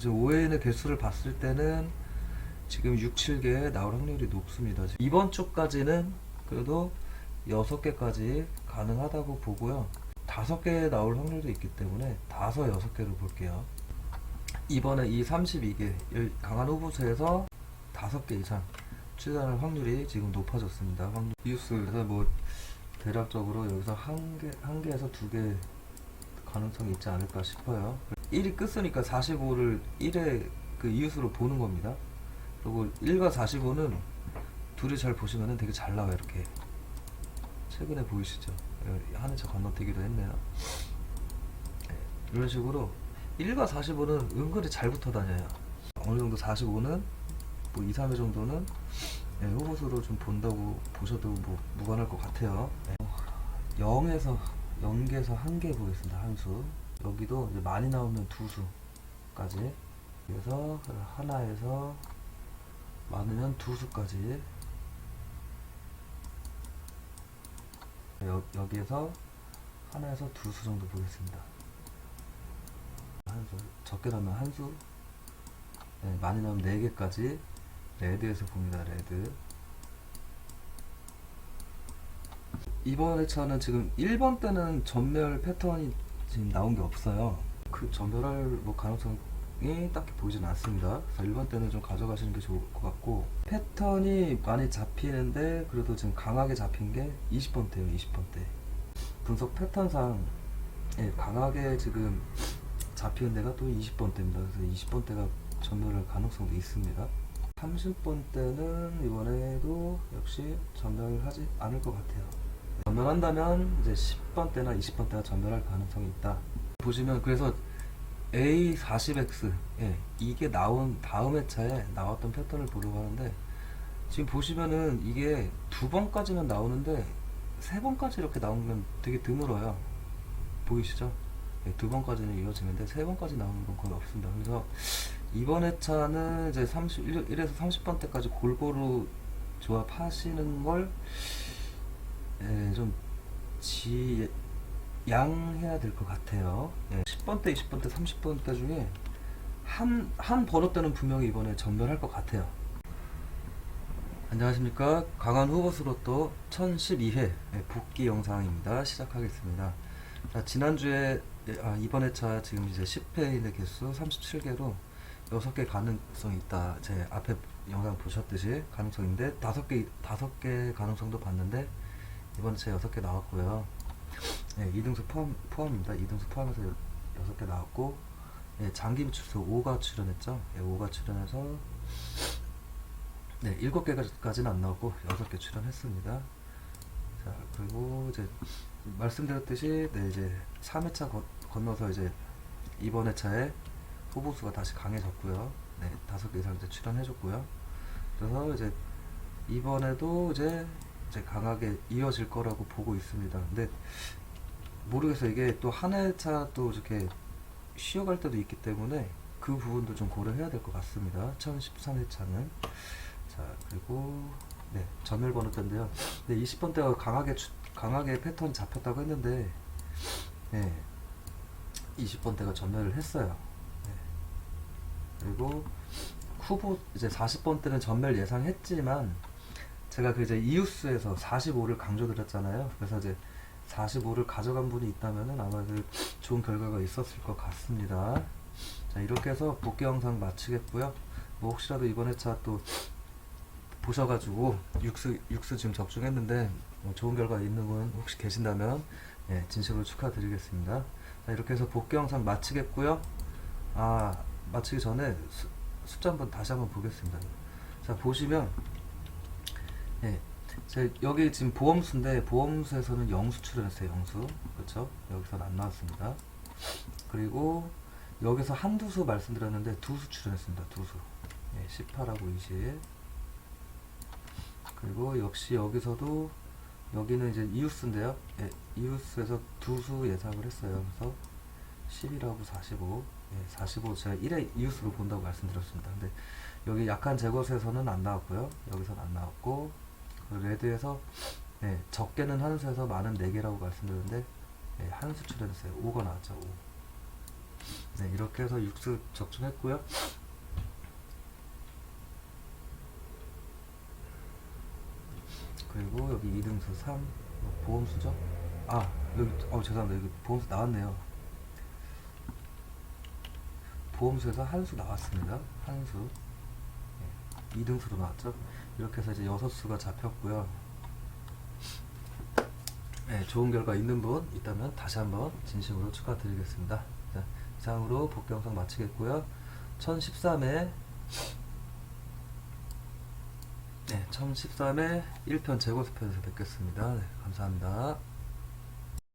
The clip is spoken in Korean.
이제 ON의 개수를 봤을 때는 지금 6, 7개 나올 확률이 높습니다. 이번 주까지는 그래도 6개까지 가능하다고 보고요. 5개 나올 확률도 있기 때문에 5, 6개로 볼게요. 이번에 이 32개 강한 후보수에서 5개 이상 출연할 확률이 지금 높아졌습니다. 확률 뉴스에서 뭐 대략적으로 여기서 한 개, 한 개에서 두 개 가능성이 있지 않을까 싶어요. 1이 끝으니까 45를 1의 그 이웃으로 보는 겁니다. 그리고 1과 45는 둘이 잘 보시면은 되게 잘 나와요. 이렇게 최근에 보이시죠? 예, 하늘차 건너뛰기도 했네요. 네, 이런 식으로 1과 45는 은근히 잘 붙어 다녀요. 어느 정도 45는 뭐 2, 3회 정도는 예, 후보수로 좀 본다고 보셔도 뭐 무관할 것 같아요. 네. 0에서 0개에서 1개 보겠습니다. 한 수. 여기도 이제 많이 나오면 두 수까지. 그래서 하나에서 많으면 두 수까지. 여, 여기에서 하나에서 두 수 정도 보겠습니다. 한 수. 적게 나오면 한 수. 네, 많이 나오면 네 개까지. 레드에서 봅니다. 레드. 이번 회차는 지금 1번 때는 전멸 패턴이 지금 나온 게 없어요. 그 전멸할 뭐 가능성이 딱히 보이진 않습니다. 그래서 1번 때는 좀 가져가시는 게 좋을 것 같고 패턴이 많이 잡히는데 그래도 지금 강하게 잡힌 게 20번 때예요. 20번 때. 분석 패턴상 예, 강하게 지금 잡히는 데가 또 20번 때입니다. 그래서 20번 때가 전멸할 가능성도 있습니다. 30번 때는 이번에도 역시 전멸하지 않을 것 같아요. 전멸한다면 이제 10번 때나 20번 때가 전멸할 가능성이 있다. 보시면 그래서 A40X 예, 이게 나온 다음 회차에 나왔던 패턴을 보려고 하는데 지금 보시면은 이게 두 번까지는 나오는데 세 번까지 이렇게 나오면 되게 드물어요. 보이시죠? 예, 두 번까지는 이어지는데 세 번까지 나오는 건 거의 없습니다. 그래서 이번 회차는 이제 31에서 30번 때까지 골고루 조합하시는 걸 예, 좀 지 양해야 될 것 같아요. 예, 10번 때, 20번 때, 30번 때 중에 한, 한 번호 때는 분명히 이번에 전멸할 것 같아요. 안녕하십니까. 강한 후보수로 또 1012회 복귀 영상입니다. 시작하겠습니다. 자, 지난주에, 예, 아, 이번 회차 지금 이제 10회인의 개수 37개로 6개 가능성이 있다. 제 앞에 영상 보셨듯이 가능성인데, 5개, 5개 가능성도 봤는데, 이번에 제 6개 나왔고요. 네, 이등수 포함, 포함입니다. 이등수 포함해서 6개 나왔고, 네, 장기 출소 5가 출연했죠. 네, 5가 출연해서, 네, 7개까지는 안 나왔고, 6개 출연했습니다. 자, 그리고 이제, 말씀드렸듯이, 네, 이제, 3회차 건너서 이제, 이번 회차에 후보수가 다시 강해졌고요. 네, 5개 이상 이제 출연해줬고요. 그래서 이제, 이번에도 이제, 이제 강하게 이어질 거라고 보고 있습니다. 근데 모르겠어요. 이게 또한 회차 또 이렇게 쉬어갈 때도 있기 때문에 그 부분도 좀 고려해야 될 것 같습니다. 1013회차는. 자, 그리고 네, 전멸 번호 때인데요. 네, 20번 때가 강하게 추- 강하게 패턴 잡혔다고 했는데 네. 20번 때가 전멸을 했어요. 네. 그리고 후보 이제 40번 때는 전멸 예상했지만 제가 그 이제 이우스에서 45를 강조드렸잖아요. 그래서 이제 45를 가져간 분이 있다면은 아마 그 좋은 결과가 있었을 것 같습니다. 자 이렇게 해서 복귀 영상 마치겠고요. 뭐 혹시라도 이번 회차 또 보셔가지고 육수 육수 지금 적중했는데 뭐 좋은 결과 있는 분 혹시 계신다면 예, 진심으로 축하드리겠습니다. 자 이렇게 해서 복귀 영상 마치겠고요. 아 마치기 전에 수, 숫자 한번 다시 한번 보겠습니다. 자 보시면 예, 제 여기 지금 보험수인데 보험수에서는 영수 출연했어요. 영수 그렇죠? 여기서는 안 나왔습니다. 그리고 여기서 한두 수 말씀드렸는데 두 수 출연했습니다. 두 수. 예, 18하고 20. 그리고 역시 여기서도 여기는 이제 이우스인데요. 예, 이우스에서 두 수 예상을 했어요. 그래서 11하고 45. 예, 45 제가 1회 이우스로 본다고 말씀드렸습니다. 근데 여기 약한 제거수에서는 안 나왔고요. 여기서는 안 나왔고 그 레드에서 예, 적게는 한 수에서 많은 4개라고 말씀드렸는데 예, 한 수 출연했어요. 5가 나왔죠. 5. 네, 이렇게 해서 육수 적중했고요. 그리고 여기 2등수 3 보험수죠? 아 여기 어 죄송합니다 여기 보험수 나왔네요. 보험수에서 한 수 나왔습니다. 한수 네, 2등수로 나왔죠? 이렇게 해서 이제 6수가 잡혔고요. 네, 좋은 결과 있는 분 있다면 다시 한번 진심으로 축하드리겠습니다. 자, 이상으로 복귀 영상 마치겠고요. 1013회 네, 1013회 1편 재고수편에서 뵙겠습니다. 네, 감사합니다.